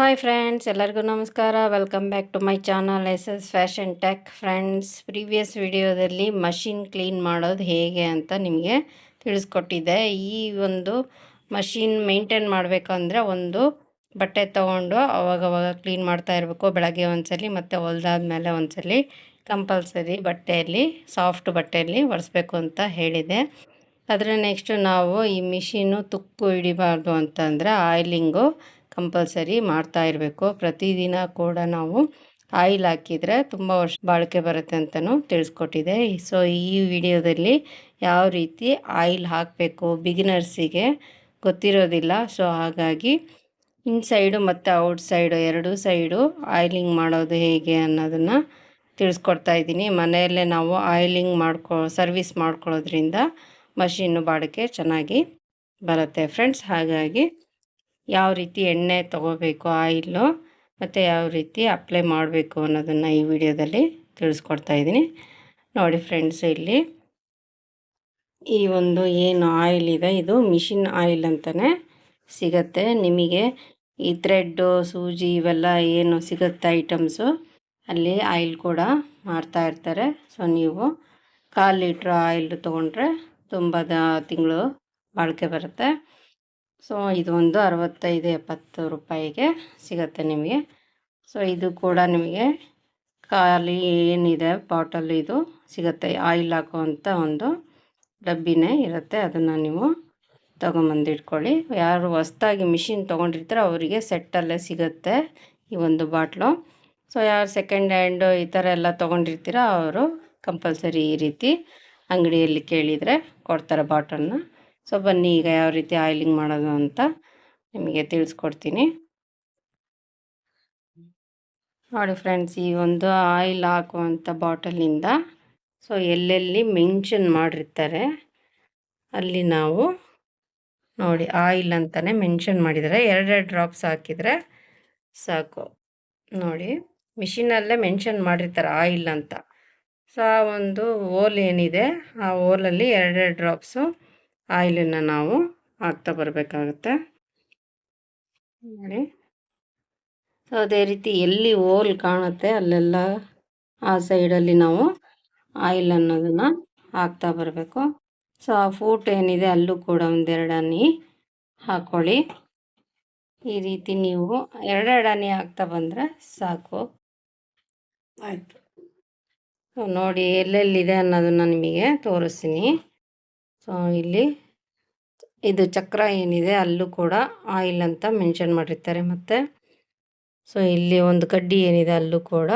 Hi friends ಎಲ್ಲರಿಗೂ ನಮಸ್ಕಾರ. Welcome back to my channel S S fashion tech friends previous ವಿಡಿಯೋದಲ್ಲಿ machine clean ಮಾಡೋದು ಹೇಗೆ ಅಂತ ನಿಮಗೆ ತಿಳಿಸ್ಕೊಟ್ಟಿದ್ದೆ. ಈ ಒಂದು ಮಷಿನ್ ಮೇಂಟೈನ್ ಮಾಡಬೇಕಂದ್ರೆ ಒಂದು ಬಟ್ಟೆ ತೊಗೊಂಡು ಅವಾಗವಾಗ ಕ್ಲೀನ್ ಮಾಡ್ತಾ ಇರಬೇಕು. ಬೆಳಗ್ಗೆ ಒಂದ್ಸಲಿ ಮತ್ತು ಹೊಲ್ದಾದ್ಮೇಲೆ ಒಂದ್ಸಲಿ ಕಂಪಲ್ಸರಿ ಬಟ್ಟೆಯಲ್ಲಿ ಸಾಫ್ಟ್ ಬಟ್ಟೆಯಲ್ಲಿ ಒರೆಸ್ಬೇಕು ಅಂತ ಹೇಳಿದೆ. ಅದರ ನೆಕ್ಸ್ಟು ನಾವು ಈ ಮಿಷಿನು ತುಕ್ಕು ಹಿಡಿಬಾರ್ದು ಅಂತಂದರೆ ಆಯಿಲಿಂಗು ಕಂಪಲ್ಸರಿ ಮಾಡ್ತಾ ಇರಬೇಕು. ಪ್ರತಿದಿನ ಕೂಡ ನಾವು ಆಯಿಲ್ ಹಾಕಿದರೆ ತುಂಬ ವರ್ಷ ಬಾಳಿಕೆ ಬರುತ್ತೆ ಅಂತಲೂ ತಿಳಿಸ್ಕೊಟ್ಟಿದೆ. ಸೊ ಈ ವಿಡಿಯೋದಲ್ಲಿ ಯಾವ ರೀತಿ ಆಯಿಲ್ ಹಾಕಬೇಕು ಬಿಗಿನರ್ಸಿಗೆ ಗೊತ್ತಿರೋದಿಲ್ಲ. ಸೊ ಹಾಗಾಗಿ ಇನ್ಸೈಡು ಮತ್ತು ಔಟ್ ಸೈಡು, ಎರಡೂ ಸೈಡು ಆಯಿಲಿಂಗ್ ಮಾಡೋದು ಹೇಗೆ ಅನ್ನೋದನ್ನು ತಿಳಿಸ್ಕೊಡ್ತಾ ಇದ್ದೀನಿ. ಮನೆಯಲ್ಲೇ ನಾವು ಆಯಿಲಿಂಗ್ ಮಾಡ್ಕೊ, ಸರ್ವಿಸ್ ಮಾಡ್ಕೊಳ್ಳೋದ್ರಿಂದ ಮಷೀನು ಬಾಳಿಕೆ ಚೆನ್ನಾಗಿ ಬರುತ್ತೆ ಫ್ರೆಂಡ್ಸ್. ಹಾಗಾಗಿ ಯಾವ ರೀತಿ ಎಣ್ಣೆ ತಗೋಬೇಕು ಆಯಿಲ್ಲು ಮತ್ತು ಯಾವ ರೀತಿ ಅಪ್ಲೈ ಮಾಡಬೇಕು ಅನ್ನೋದನ್ನು ಈ ವಿಡಿಯೋದಲ್ಲಿ ತಿಳಿಸ್ಕೊಡ್ತಾ ಇದ್ದೀನಿ. ನೋಡಿ ಫ್ರೆಂಡ್ಸ್, ಇಲ್ಲಿ ಈ ಒಂದು ಏನು ಆಯಿಲ್ ಇದೆ, ಇದು ಮಿಷಿನ್ ಆಯಿಲ್ ಅಂತಲೇ ಸಿಗತ್ತೆ. ನಿಮಗೆ ಈ ಥ್ರೆಡ್ಡು, ಸೂಜಿ ಇವೆಲ್ಲ ಏನು ಸಿಗುತ್ತೆ ಐಟಮ್ಸು, ಅಲ್ಲಿ ಆಯಿಲ್ ಕೂಡ ಮಾರ್ತಾ ಇರ್ತಾರೆ. ಸೊ, ನೀವು ಕಾಲು ಲೀಟ್ರ್ ಆಯಿಲ್ ತೊಗೊಂಡ್ರೆ ತುಂಬ ತಿಂಗಳು ಬಾಳಿಕೆ ಬರುತ್ತೆ. ಸೊ ಇದು ಒಂದು ಅರವತ್ತೈದು ಎಪ್ಪತ್ತು ರೂಪಾಯಿಗೆ ಸಿಗುತ್ತೆ ನಿಮಗೆ. ಸೊ, ಇದು ಕೂಡ ನಿಮಗೆ ಖಾಲಿ ಏನಿದೆ ಬಾಟಲ್ ಇದು ಸಿಗುತ್ತೆ. ಆಯಿಲ್ ಹಾಕುವಂಥ ಒಂದು ಡಬ್ಬಿನೇ ಇರುತ್ತೆ. ಅದನ್ನು ನೀವು ತೊಗೊಂಬಂದು ಇಟ್ಕೊಳ್ಳಿ ಯಾರು ಹೊಸ್ದಾಗಿ ಮಿಷಿನ್ ತೊಗೊಂಡಿರ್ತಾರೋ ಅವರಿಗೆ ಸೆಟ್ಟಲ್ಲೇ ಸಿಗುತ್ತೆ ಈ ಒಂದು ಬಾಟ್ಲು. ಸೊ, ಯಾರು ಸೆಕೆಂಡ್ ಹ್ಯಾಂಡು ಈ ಥರ ಎಲ್ಲ ತೊಗೊಂಡಿರ್ತೀರ ಅವರು ಕಂಪಲ್ಸರಿ ಈ ರೀತಿ ಅಂಗಡಿಯಲ್ಲಿ ಕೇಳಿದರೆ ಕೊಡ್ತಾರೆ ಬಾಟಲ್ನ. ಸೊ ಬನ್ನಿ, ಈಗ ಯಾವ ರೀತಿ ಆಯಿಲಿಂಗ್ ಮಾಡೋದು ಅಂತ ನಿಮಗೆ ತಿಳಿಸ್ಕೊಡ್ತೀನಿ. ನೋಡಿ ಫ್ರೆಂಡ್ಸ್, ಈ ಒಂದು ಆಯಿಲ್ ಹಾಕುವಂಥ ಬಾಟಲಿಂದ ಸೊ ಎಲ್ಲೆಲ್ಲಿ ಮೆನ್ಷನ್ ಮಾಡಿರ್ತಾರೆ, ಅಲ್ಲಿ ನಾವು ನೋಡಿ ಆಯಿಲ್ ಅಂತಲೇ ಮೆನ್ಷನ್ ಮಾಡಿದರೆ ಎರಡೆರಡು ಡ್ರಾಪ್ಸ್ ಹಾಕಿದರೆ ಸಾಕು. ನೋಡಿ, ಮಿಷಿನಲ್ಲೇ ಮೆನ್ಷನ್ ಮಾಡಿರ್ತಾರೆ ಆಯಿಲ್ ಅಂತ. ಸೊ ಆ ಒಂದು ಓಲ್ ಏನಿದೆ, ಆ ಓಲಲ್ಲಿ ಎರಡೆರಡು ಡ್ರಾಪ್ಸು ಆಯಿಲನ್ನು ನಾವು ಹಾಕ್ತಾ ಬರಬೇಕಾಗುತ್ತೆ. ನೋಡಿ. ಸೊ ಅದೇ ರೀತಿ ಎಲ್ಲಿ ಓಲ್ ಕಾಣುತ್ತೆ ಅಲ್ಲೆಲ್ಲ ಆ ಸೈಡಲ್ಲಿ ನಾವು ಆಯಿಲ್ ಅನ್ನೋದನ್ನು ಹಾಕ್ತಾ ಬರಬೇಕು. ಸೊ ಆ ಫೂಟ್ ಏನಿದೆ ಅಲ್ಲೂ ಕೂಡ ಒಂದೆರಡು ಹನಿ ಹಾಕ್ಕೊಳ್ಳಿ ಈ ರೀತಿ ನೀವು ಎರಡೆರಡು ಹನಿ ಹಾಕ್ತಾ ಬಂದರೆ ಸಾಕು. ಆಯಿತು. ನೋಡಿ ಎಲ್ಲೆಲ್ಲಿದೆ ಅನ್ನೋದನ್ನು ನಿಮಗೆ ತೋರಿಸ್ತೀನಿ. ಸೊ ಇಲ್ಲಿ ಇದು ಚಕ್ರ ಏನಿದೆ ಅಲ್ಲೂ ಕೂಡ ಆಯಿಲ್ ಅಂತ ಮೆನ್ಷನ್ ಮಾಡಿರ್ತಾರೆ ಮತ್ತು. ಸೊ ಇಲ್ಲಿ ಒಂದು ಕಡ್ಡಿ ಏನಿದೆ ಅಲ್ಲೂ ಕೂಡ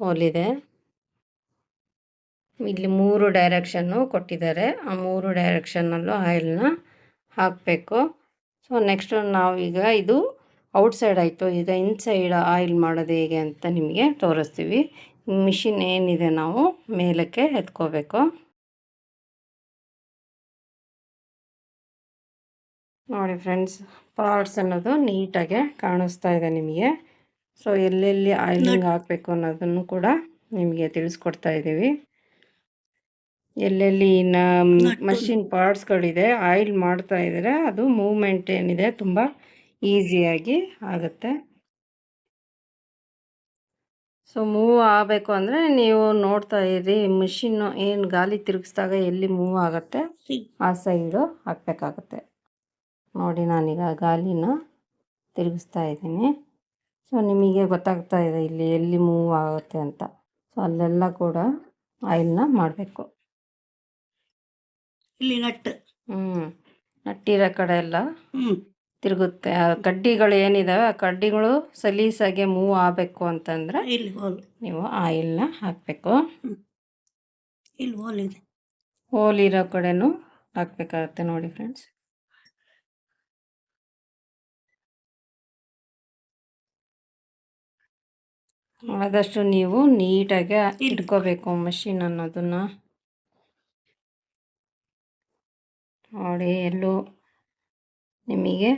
ಹೋಲಿದೆ ಇಲ್ಲಿ ಮೂರು ಡೈರೆಕ್ಷನ್ನು ಕೊಟ್ಟಿದ್ದಾರೆ. ಆ ಮೂರು ಡೈರೆಕ್ಷನ್ನಲ್ಲೂ ಆಯಿಲ್ನ ಹಾಕಬೇಕು. ಸೊ ನೆಕ್ಸ್ಟು ನಾವೀಗ ಇದು ಔಟ್ಸೈಡ್ ಆಯಿತು. ಈಗ ಇನ್ಸೈಡ್ ಆಯಿಲ್ ಮಾಡೋದು ಹೇಗೆ ಅಂತ ನಿಮಗೆ ತೋರಿಸ್ತೀವಿ. ಮಿಷಿನ್ ಏನಿದೆ ನಾವು ಮೇಲಕ್ಕೆ ಎತ್ಕೋಬೇಕು. ನೋಡಿ ಫ್ರೆಂಡ್ಸ್ ಪಾರ್ಟ್ಸ್ ಅನ್ನೋದು ನೀಟಾಗೆ ಕಾಣಿಸ್ತಾ ಇದೆ ನಿಮಗೆ. ಸೊ ಎಲ್ಲೆಲ್ಲಿ ಆಯಿಲಿಂಗ್ ಹಾಕಬೇಕು ಅನ್ನೋದನ್ನು ಕೂಡ ನಿಮಗೆ ತಿಳಿಸ್ಕೊಡ್ತಾ ಇದ್ದೀವಿ. ಎಲ್ಲೆಲ್ಲಿ ನ ಮಷಿನ್ ಪಾರ್ಟ್ಸ್ಗಳಿದೆ ಆಯಿಲ್ ಮಾಡ್ತಾ ಇದ್ದರೆ ಅದು ಮೂವ್ಮೆಂಟ್ ಏನಿದೆ ತುಂಬ ಈಸಿಯಾಗಿ ಆಗುತ್ತೆ. ಸೊ ಮೂವ್ ಆಗಬೇಕು ಅಂದರೆ ನೀವು ನೋಡ್ತಾ ಇರಿ ಮಿಷಿನ್ನು ಏನು ಗಾಲಿ ತಿರುಗಿಸಿದಾಗ ಎಲ್ಲಿ ಮೂವ್ ಆಗುತ್ತೆ? ಆ ಸೈಡು ಹಾಕಬೇಕಾಗತ್ತೆ. ನೋಡಿ ನಾನೀಗ ಗಾಲಿನ ತಿರುಗಿಸ್ತಾ ಇದ್ದೀನಿ. ಸೊ ನಿಮಗೆ ಗೊತ್ತಾಗ್ತಾ ಇದೆ ಇಲ್ಲಿ ಎಲ್ಲಿ ಮೂವ್ ಆಗುತ್ತೆ ಅಂತ. ಸೊ ಅಲ್ಲೆಲ್ಲ ಕೂಡ ಆಯಿಲ್ನ ಮಾಡಬೇಕು. ಇಲ್ಲಿ ನಟ್ಟು ಹ್ಞೂ ನಟ್ಟಿರೋ ಕಡೆ ಎಲ್ಲ ತಿರುಗುತ್ತೆ. ಆ ಕಡ್ಡಿಗಳು ಏನಿದಾವೆ? ಆ ಕಡ್ಡಿಗಳು ಸಲೀಸಾಗೆ ಮೂವ್ ಆಗಬೇಕು ಅಂತಂದರೆ ಇಲ್ಲಿ ಹೋಲ್. ನೀವು ಆಯಿಲ್ನ ಹಾಕಬೇಕು. ಇಲ್ಲಿ ಹೋಲ್ ಇದೆ. ಹೋಲಿರೋ ಕಡೆನೂ ಹಾಕ್ಬೇಕಾಗತ್ತೆ ನೋಡಿ ಫ್ರೆಂಡ್ಸ್ ಆದಷ್ಟು ನೀವು ನೀಟಾಗಿ ಇಟ್ಕೋಬೇಕು ಮಷಿನ್ ಅನ್ನೋದನ್ನು. ನೋಡಿ ಎಲ್ಲೂ ನಿಮಗೆ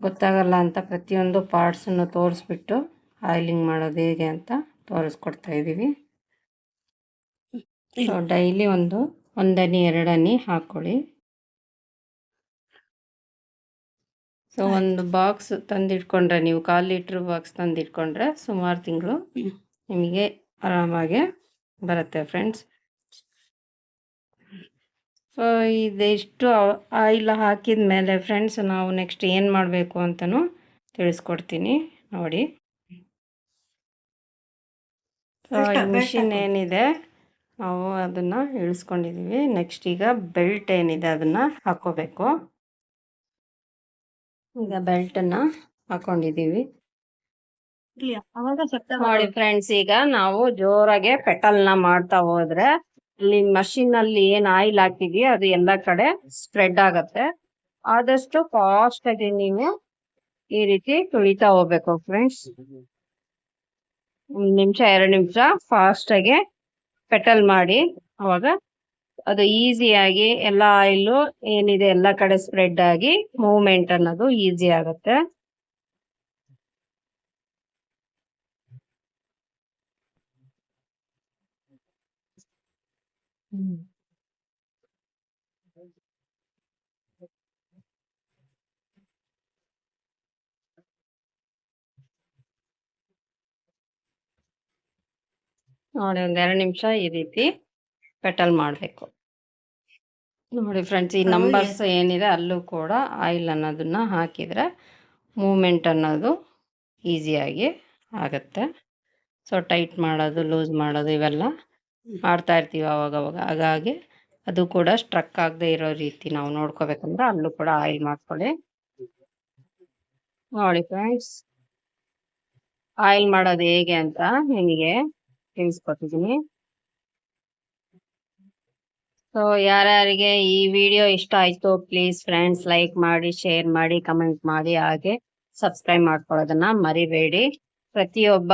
ಗೊತ್ತಾಗಲ್ಲ ಅಂತ ಪ್ರತಿಯೊಂದು ಪಾರ್ಟ್ಸನ್ನು ತೋರಿಸ್ಬಿಟ್ಟು ಆಯಿಲಿಂಗ್ ಮಾಡೋದು ಹೇಗೆ ಅಂತ ತೋರಿಸ್ಕೊಡ್ತಾ ಇದ್ದೀವಿ. ಡೈಲಿ ಒಂದು ಒಂದನಿ ಎರಡನಿ ಹಾಕ್ಕೊಳ್ಳಿ ಸೊ ಒಂದು ಬಾಕ್ಸ್ ತಂದಿಟ್ಕೊಂಡ್ರೆ ನೀವು ಕಾಲು ಲೀಟ್ರ್ ಬಾಕ್ಸ್ ತಂದಿಟ್ಕೊಂಡ್ರೆ ಸುಮಾರು ತಿಂಗಳು ನಿಮಗೆ ಆರಾಮಾಗೆ ಬರುತ್ತೆ ಫ್ರೆಂಡ್ಸ್ ಸೊ ಇದೆಷ್ಟು ಆಯಿಲ್ ಹಾಕಿದ ಮೇಲೆ ಫ್ರೆಂಡ್ಸ್ ನಾವು ನೆಕ್ಸ್ಟ್ ಏನು ಮಾಡಬೇಕು ಅಂತಲೂ ತಿಳಿಸ್ಕೊಡ್ತೀನಿ ನೋಡಿ. ಸೊ ಮಿಷಿನ್ ಏನಿದೆ ನಾವು ಅದನ್ನು ಇಳಿಸ್ಕೊಂಡಿದ್ದೀವಿ ನೆಕ್ಸ್ಟ್ ಈಗ ಬೆಲ್ಟ್ ಏನಿದೆ ಅದನ್ನು ಹಾಕ್ಕೋಬೇಕು ಈಗ ಬೆಲ್ಟನ್ನು ಹಾಕೊಂಡಿದ್ದೀವಿ. ನೋಡಿ ಫ್ರೆಂಡ್ಸ್ ಈಗ ನಾವು ಜೋರಾಗೆ ಪೆಟಲ್ನ ಮಾಡ್ತಾ ಹೋದ್ರೆ ಇಲ್ಲಿ ಮಷಿನ್ ಅಲ್ಲಿ ಏನ್ ಆಯಿಲ್ ಹಾಕಿದ್ವಿ ಅದು ಎಲ್ಲ ಕಡೆ ಸ್ಪ್ರೆಡ್ ಆಗತ್ತೆ. ಆದಷ್ಟು ಫಾಸ್ಟ್ ಆಗಿ ನೀವು ಈ ರೀತಿ ತುಳಿತಾ ಹೋಗ್ಬೇಕು ಫ್ರೆಂಡ್ಸ್ ಒಂದ್ ನಿಮಿಷ ಎರಡು ನಿಮಿಷ ಫಾಸ್ಟ್ ಆಗಿ ಪೆಟಲ್ ಮಾಡಿ ಅವಾಗ ಅದು ಈಸಿಯಾಗಿ ಎಲ್ಲ ಆಯಿಲು ಏನಿದೆ ಎಲ್ಲ ಕಡೆ ಸ್ಪ್ರೆಡ್ ಆಗಿ ಮೂವ್ಮೆಂಟ್ ಅನ್ನೋದು ಈಸಿ ಆಗುತ್ತೆ. ನೋಡಿ ಒಂದ್ ಎರಡು ನಿಮಿಷ ಈ ರೀತಿ ಪೆಟಲ್ ಮಾಡಬೇಕು. ನೋಡಿ ಫ್ರೆಂಡ್ಸ್ ಈ ನಂಬರ್ಸ್ ಏನಿದೆ ಅಲ್ಲೂ ಕೂಡ ಆಯಿಲ್ ಅನ್ನೋದನ್ನ ಹಾಕಿದ್ರೆ ಮೂಮೆಂಟ್ ಅನ್ನೋದು ಈಸಿಯಾಗಿ ಆಗುತ್ತೆ. ಸೊ ಟೈಟ್ ಮಾಡೋದು ಲೂಸ್ ಮಾಡೋದು ಇವೆಲ್ಲ ಮಾಡ್ತಾ ಇರ್ತೀವಿ ಅವಾಗವಾಗ ಅವಾಗ ಹಾಗಾಗಿ ಅದು ಕೂಡ ಸ್ಟ್ರಕ್ ಆಗದೆ ಇರೋ ರೀತಿ ನಾವು ನೋಡ್ಕೋಬೇಕಂದ್ರೆ ಅಲ್ಲೂ ಕೂಡ ಆಯಿಲ್ ಮಾಡ್ಕೊಳ್ಳಿ. ನೋಡಿ ಫ್ರೆಂಡ್ಸ್ ಆಯಿಲ್ ಮಾಡೋದು ಹೇಗೆ ಅಂತ ನಿಮಗೆ ತಿಳಿಸ್ಕೊಟ್ಟಿದ್ದೀನಿ. ಸೊ ಯಾರ್ಯಾರಿಗೆ ಈ ವಿಡಿಯೋ ಇಷ್ಟ ಆಯ್ತು ಪ್ಲೀಸ್ ಫ್ರೆಂಡ್ಸ್ ಲೈಕ್ ಮಾಡಿ ಶೇರ್ ಮಾಡಿ ಕಮೆಂಟ್ ಮಾಡಿ, ಹಾಗೆ ಸಬ್ಸ್ಕ್ರೈಬ್ ಮಾಡ್ಕೊಳ್ಳೋದನ್ನ ಮರಿಬೇಡಿ. ಪ್ರತಿಯೊಬ್ಬ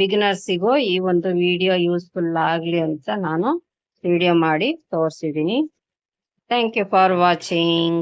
ಬಿಗಿನರ್ಸಿಗೂ ಈ ಒಂದು ವಿಡಿಯೋ ಯೂಸ್ಫುಲ್ ಆಗಲಿ ಅಂತ ನಾನು ವಿಡಿಯೋ ಮಾಡಿ ತೋರಿಸಿದ್ದೀನಿ. Thank you for watching